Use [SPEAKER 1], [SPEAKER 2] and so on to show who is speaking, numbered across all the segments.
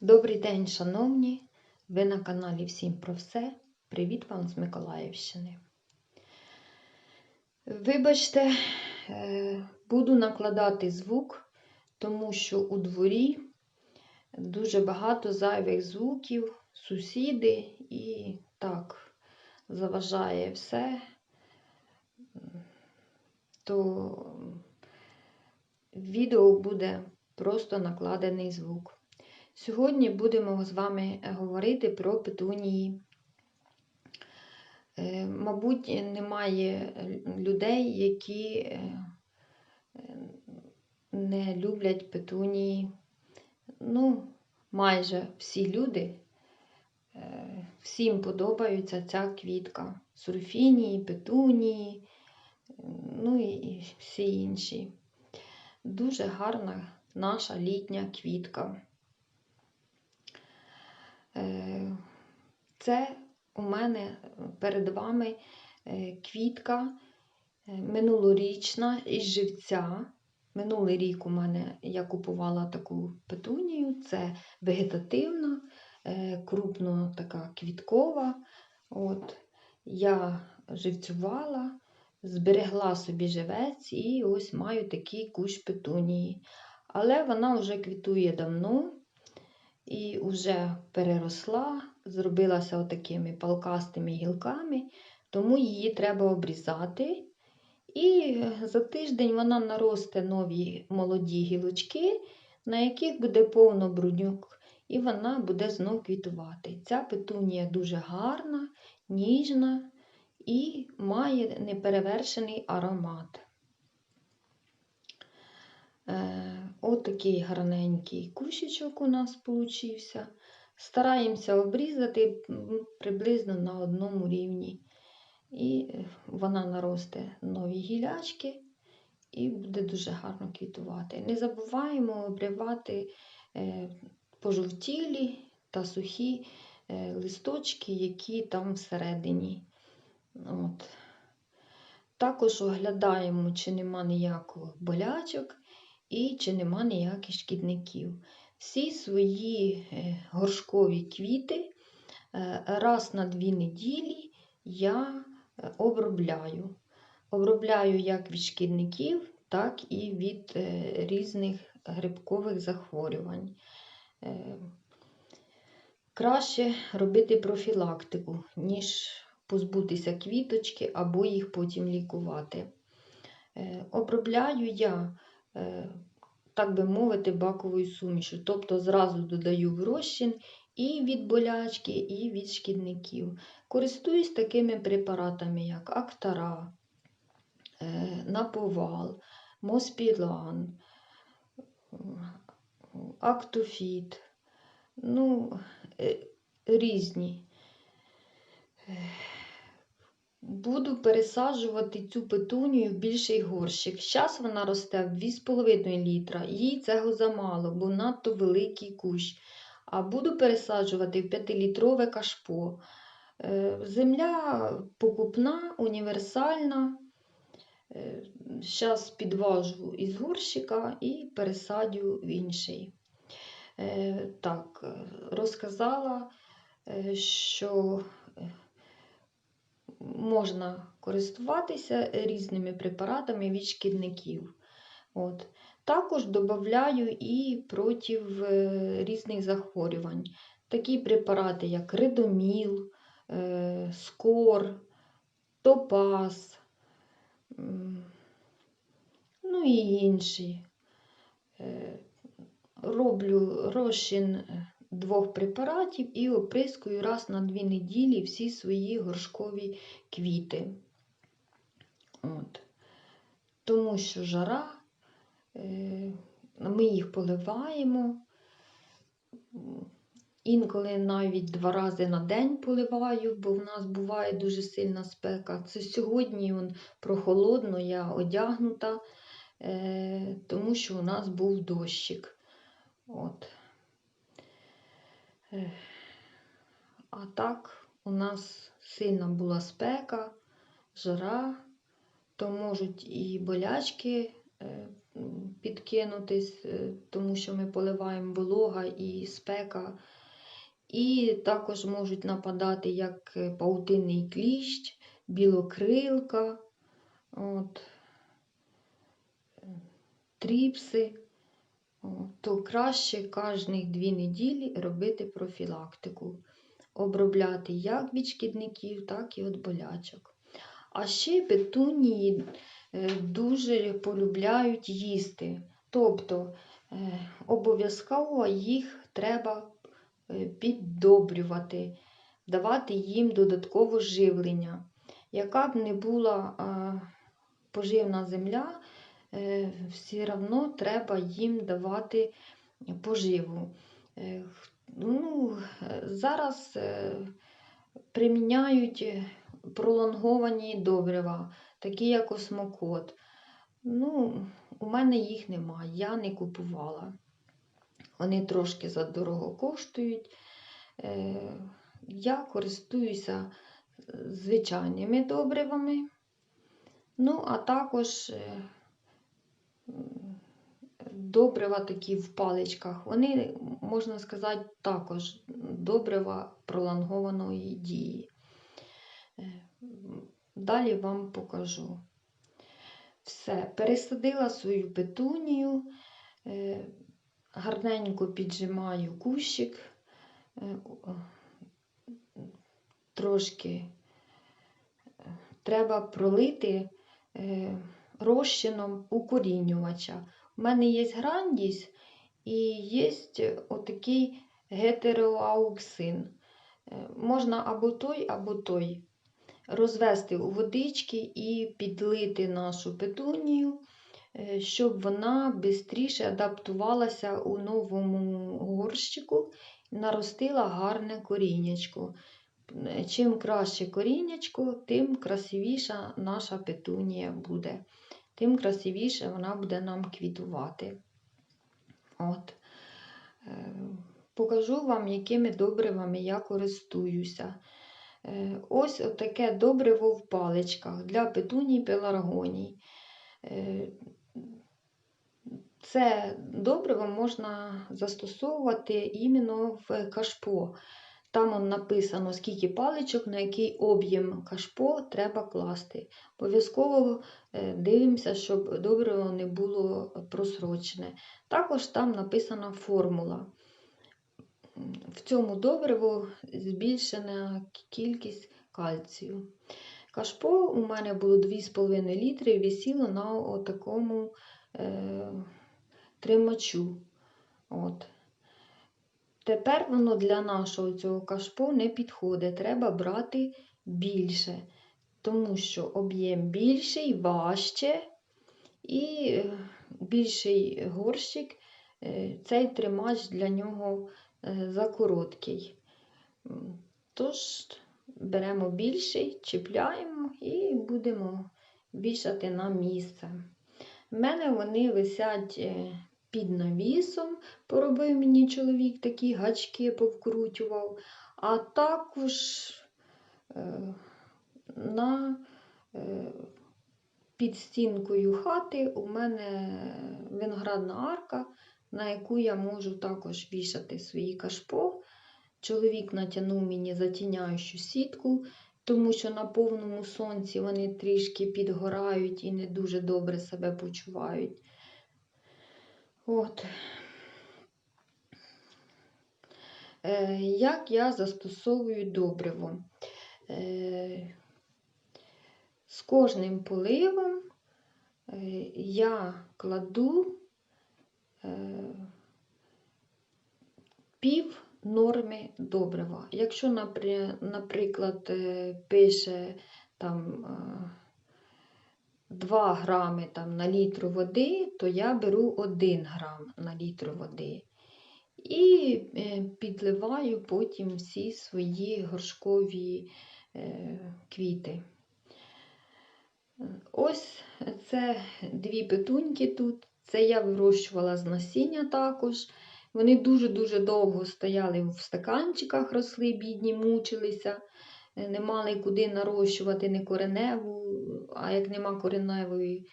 [SPEAKER 1] Добрий день, шановні! Ви на каналі Всім про все. Привіт вам з Миколаївщини. Вибачте, е, буду накладати звук, тому що у дворі дуже багато зайвих звуків, сусіди і так заважає все. То відео буде просто накладений звук. Сьогодні будемо з вами говорити про петунії. Е, Мабуть, немає людей, які е, не люблять петунії. Ну, майже всі люди, е, всім подобається ця квітка. Сурфінії, петунії, ну і всі інші. Дуже гарна наша літня квітка. Е, Це у мене перед вами е, квітка е, минулорічна із живця. Минулий рік у мене я купувала таку петунію, це вегетативна, крупно така квіткова. От, Я живцювала, зберегла собі живець і ось маю такий кущ петунії. Але вона вже квітує давно і вже переросла, зробилася отакими палкастими гілками, тому її треба обрізати. І за тиждень вона наросте нові молоді гілочки, на яких буде повно бруднюк, і вона буде знов квітувати. Ця петунія дуже гарна, ніжна і має неперевершений аромат. Е, Отакий гарненький кущичок у нас получився. Стараємося обрізати приблизно на одному рівні. І вона наросте нові гілячки і буде дуже гарно квітувати. Не забуваємо обривати е, пожовтілі та сухі е, листочки, які там всередині. От. Також оглядаємо, чи нема ніяких болячок і чи нема ніяких шкідників. Всі свої е, горшкові квіти е, раз на дві неділі я е, обробляю. Обробляю як від шкідників, так і від різних грибкових захворювань. Краще робити профілактику, ніж позбутися квіточки або їх потім лікувати. Обробляю я Е, так би мовити, баковою сумішю. Тобто зразу додаю в розчин і від болячки, і від шкідників. Користуюсь такими препаратами, як Актара, е, Наповал, Моспілан, Актофіт, ну, е, різні. Буду пересаджувати цю петунію в більший горщик. Зараз вона росте в 2,5 літра. Їй цього замало, бо надто великий кущ. А буду пересаджувати в 5-літрове кашпо. Е, земля покупна, універсальна. Зараз підважу із горщика і пересадю в інший. Е, так, розказала, е, що можна користуватися різними препаратами від шкідників. От. Також додаю і проти е, різних захворювань. Такі препарати, як редоміл, е, скор, топаз, ну і інші. Е, роблю розчин двох препаратів і оприскую раз на дві неділі всі свої горшкові квіти. От. Тому що жара, е, ми їх поливаємо. Інколи навіть два рази на день поливаю, бо в нас буває дуже сильна спека. Це сьогодні он прохолодно, я одягнута, е, тому що у нас був дощик. От. А так, у нас сильна була спека, жара, то можуть і болячки підкинутись, е, тому що ми поливаємо волога і спека. І також можуть нападати як е, паутинний кліщ, білокрилка, от, е, тріпси. То краще кожні дві неділі робити профілактику, обробляти як від шкідників, так і від болячок. А ще петунії е, дуже полюбляють їсти. Тобто е, обов'язково їх треба е, піддобрювати, давати їм додаткове живлення. Яка б не була поживна земля, все одно треба їм давати поживу. Е, Ну, е, зараз е, приміняють е, пролонговані добрива, такі як осмокот. Ну, у мене їх немає, я не купувала. Вони трошки задорого коштують. Е, Я користуюся е, звичайними добривами. Ну, а також е, добрива такі в паличках. Вони, можна сказати, також добрива пролонгованої дії. Е, Далі вам покажу. Все, пересадила свою петунію, е, гарненько піджимаю кущик, е, трошки треба пролити розчином укорінювача. У мене є грандіс і є отакий гетероауксин. Е, Можна або той, або той. Розвести у водички і підлити нашу петунію, е, щоб вона швидше адаптувалася у новому горщику наростила гарне коріннячко. Е, Чим краще коріннячко, тим красивіша наша петунія буде, тим красивіше вона буде нам квітувати. От. Е, Покажу вам, якими добривами я користуюся. Е, Ось таке добриво в паличках для петуній пеларгоній. Е, Це добриво можна застосовувати іменно в кашпо. Там написано, скільки паличок, на який об'єм кашпо треба класти. Обов'язково е, дивимося, щоб добриво не було просрочене. Також там написана формула. В цьому добриву збільшена кількість кальцію. Кашпо у мене було 2,5 літри і висіло на такому е, тримачу. От. Тепер воно для нашого цього кашпо не підходить. Треба брати більше, тому що об'єм більший, важче і е, більший горщик. е, Цей тримач для нього е, закороткий. Тож беремо більший, чіпляємо і будемо вішати на місце. У мене вони висять під навісом, поробив мені чоловік такі гачки повкручував, а також е, на, е, під стінкою хати у мене виноградна арка, на яку я можу також вішати свої кашпо. Чоловік натягнув мені затіняючу сітку, тому що на повному сонці вони трішки підгорають і не дуже добре себе почувають. От. Е, Як я застосовую добриво? Е, З кожним поливом е, я кладу пів норми добрива. Якщо, наприклад, пише там 2 грами там, на літру води, то я беру 1 грам на літру води. І е, підливаю потім всі свої горшкові е, квіти. Ось це дві петуньки тут. Це я вирощувала з насіння також. Вони дуже-дуже довго стояли в стаканчиках, росли, бідні, мучилися, е, не мали куди нарощувати не кореневу, а як нема кореневої,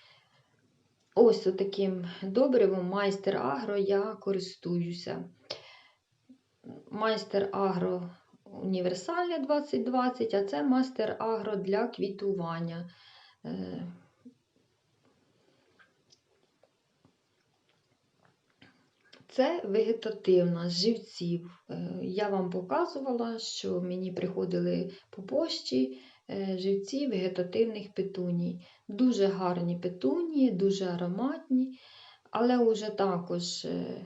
[SPEAKER 1] ось таким добривом майстер Агро я користуюся. Майстер Агро універсальне 2020, а це майстер Агро для квітування. Е, Це вегетативна з живців. Е, Я вам показувала, що мені приходили по пошті живці вегетативних петуній. Дуже гарні петунії, дуже ароматні, але вже також е,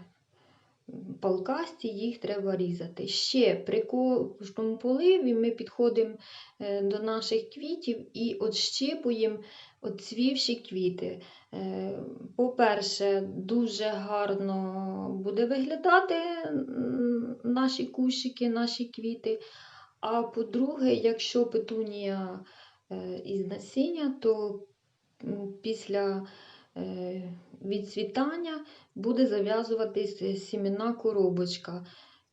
[SPEAKER 1] палкасті їх треба різати. Ще при кожному поливі ми підходимо е, до наших квітів і отщипуємо оцвівші квіти. Е, По-перше, дуже гарно буде виглядати наші кущики, наші квіти. А по-друге, якщо петунія е, із насіння, то після е, відцвітання буде зав'язуватись сім'яна коробочка,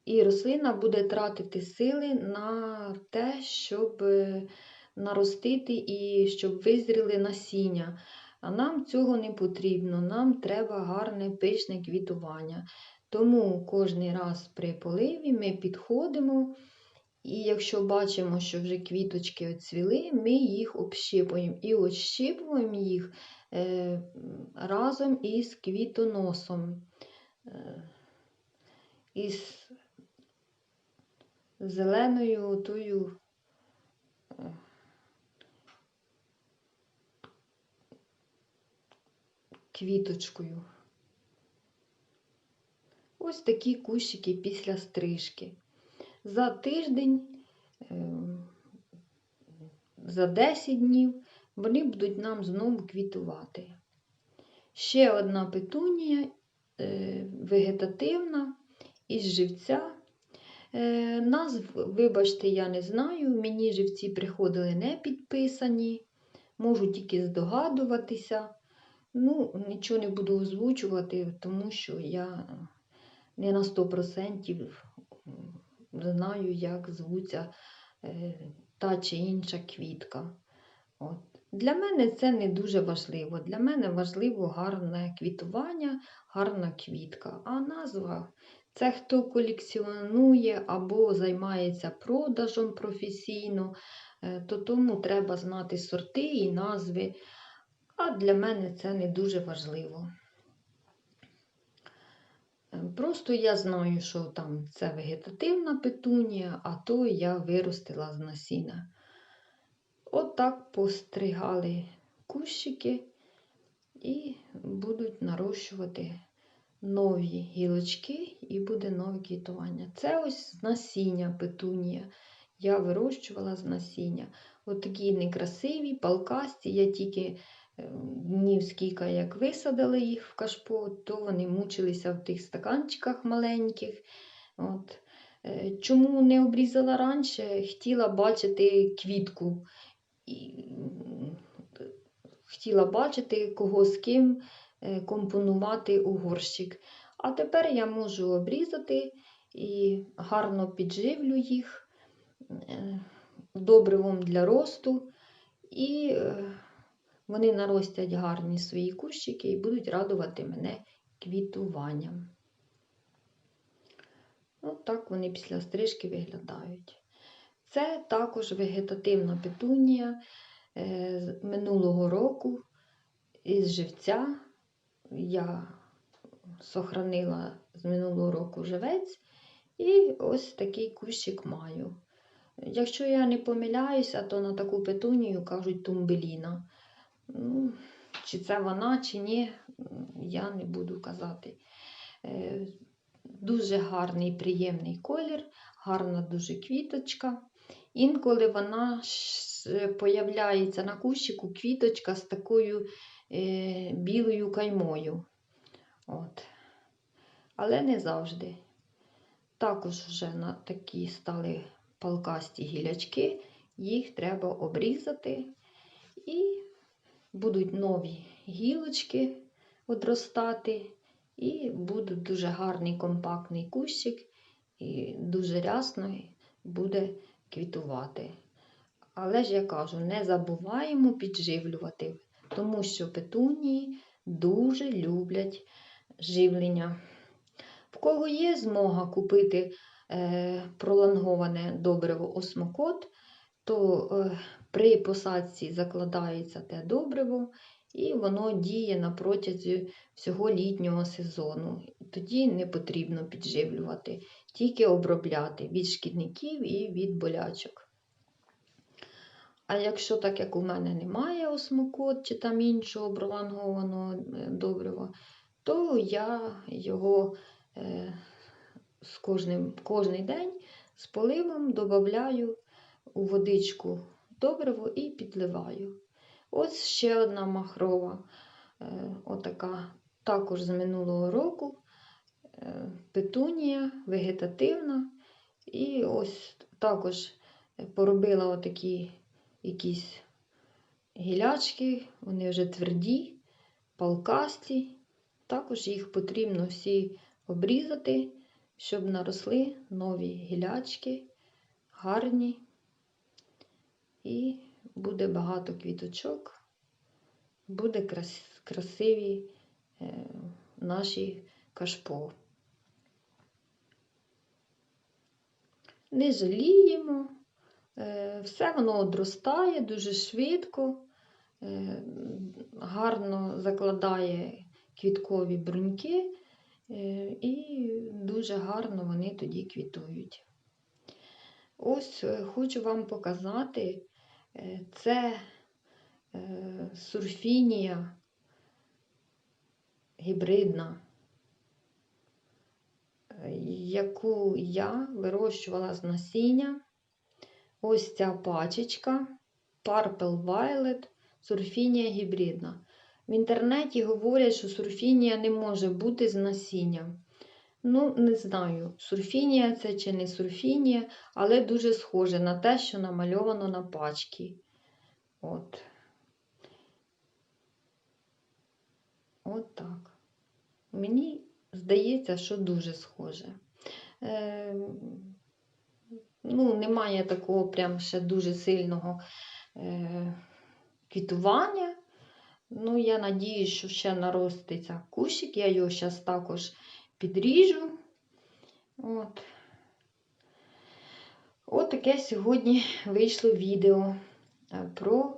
[SPEAKER 1] і рослина буде тратити сили на те, щоб е, наростити і щоб визріли насіння. А нам цього не потрібно, нам треба гарне пишне квітування. Тому кожен раз при поливі ми підходимо, і якщо бачимо, що вже квіточки оцвіли, ми їх общипуємо. І общипуємо їх е, разом із квітоносом, е, із зеленою тою е, квіточкою. Ось такі кущики після стрижки. За тиждень, е, за 10 днів вони будуть нам знову квітувати. Ще одна петунія е, вегетативна із живця. Е, Назв, вибачте, я не знаю. Мені живці приходили не підписані, можу тільки здогадуватися. Ну, нічого не буду озвучувати, тому що я не на 100% знаю, як звуться е, та чи інша квітка. От. Для мене це не дуже важливо. Для мене важливо гарне квітування, гарна квітка. А назва це хто колекціонує або займається продажем професійно, е, то тому треба знати сорти і назви. А для мене це не дуже важливо. Просто я знаю, що там це вегетативна петунія, а то я виростила з насіння. Отак постригали кущики і будуть нарощувати нові гілочки і буде нове квітування. Це ось з насіння петунія. Я вирощувала з насіння. От такі некрасиві, палкасті. Я тільки днів скільки як висадила їх в кашпо, то вони мучилися в тих стаканчиках маленьких. От. Е, Чому не обрізала раніше? Хотіла бачити квітку. І, Хотіла бачити, кого з ким е, компонувати у горщик. А тепер я можу обрізати і гарно підживлю їх е, добривом для росту. І вони наростять гарні свої кущики і будуть радувати мене квітуванням. От так вони після стрижки виглядають. Це також вегетативна петунія е, минулого року із живця. Я сохранила з минулого року живець і ось такий кущик маю. Якщо я не помиляюся, то на таку петунію кажуть тумбеліна. Ну, чи це вона, чи ні, я не буду казати. Е, Дуже гарний, приємний колір, гарна дуже квіточка. Інколи вона появляється на кущику квіточка з такою е, білою каймою. От. Але не завжди. Також вже на такі стали палкасті гілячки, їх треба обрізати, і будуть нові гілочки одростати, і буде дуже гарний компактний кущик, і дуже рясно буде квітувати. Але ж я кажу, не забуваємо підживлювати, тому що петунії дуже люблять живлення. В кого є змога купити е, пролонговане добриво осмокот, то е, при посадці закладається те добриво, і воно діє на протязі всього літнього сезону. Тоді не потрібно підживлювати, тільки обробляти від шкідників і від болячок. А якщо так як у мене немає осмокот чи там іншого пролонгованого е, добрива, то я його е, з кожним, кожний день з поливом додаю у водичку добриво і підливаю. Ось ще одна махрова, е, отака також з минулого року. е, Петунія, вегетативна. І ось також поробила отакі якісь гілячки, вони вже тверді, палкасті. Також їх потрібно всі обрізати, щоб наросли нові гілячки, гарні. І буде багато квіточок, буде крас красиві е, наші кашпо. Не жаліємо, е, все воно одростає дуже швидко, е, гарно закладає квіткові бруньки, е, і дуже гарно вони тоді квітують. Ось е, хочу вам показати, це е, сурфінія гібридна, е, яку я вирощувала з насіння. Ось ця пачечка Purple Violet сурфінія гібридна. В інтернеті говорять, що сурфінія не може бути з насіння. Ну, не знаю, сурфінія це чи не сурфінія, але дуже схоже на те, що намальовано на пачці. От. От так. Мені здається, що дуже схоже. Е, ну, немає такого прям ще дуже сильного е, квітування. Ну, я надію, що ще нароститься кущик. Я його зараз також підріжу. От. От таке сьогодні вийшло відео е, про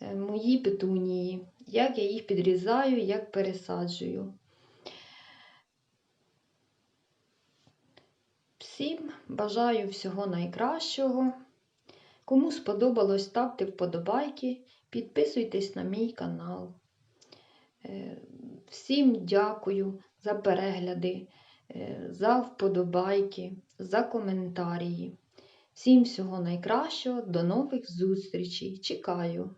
[SPEAKER 1] е, мої петунії, як я їх підрізаю, як пересаджую. Всім бажаю всього найкращого. Кому сподобалось, ставте вподобайки, підписуйтесь на мій канал. Е, Всім дякую за перегляди, е, за вподобайки, за коментарі. Всім всього найкращого, до нових зустрічей. Чекаю!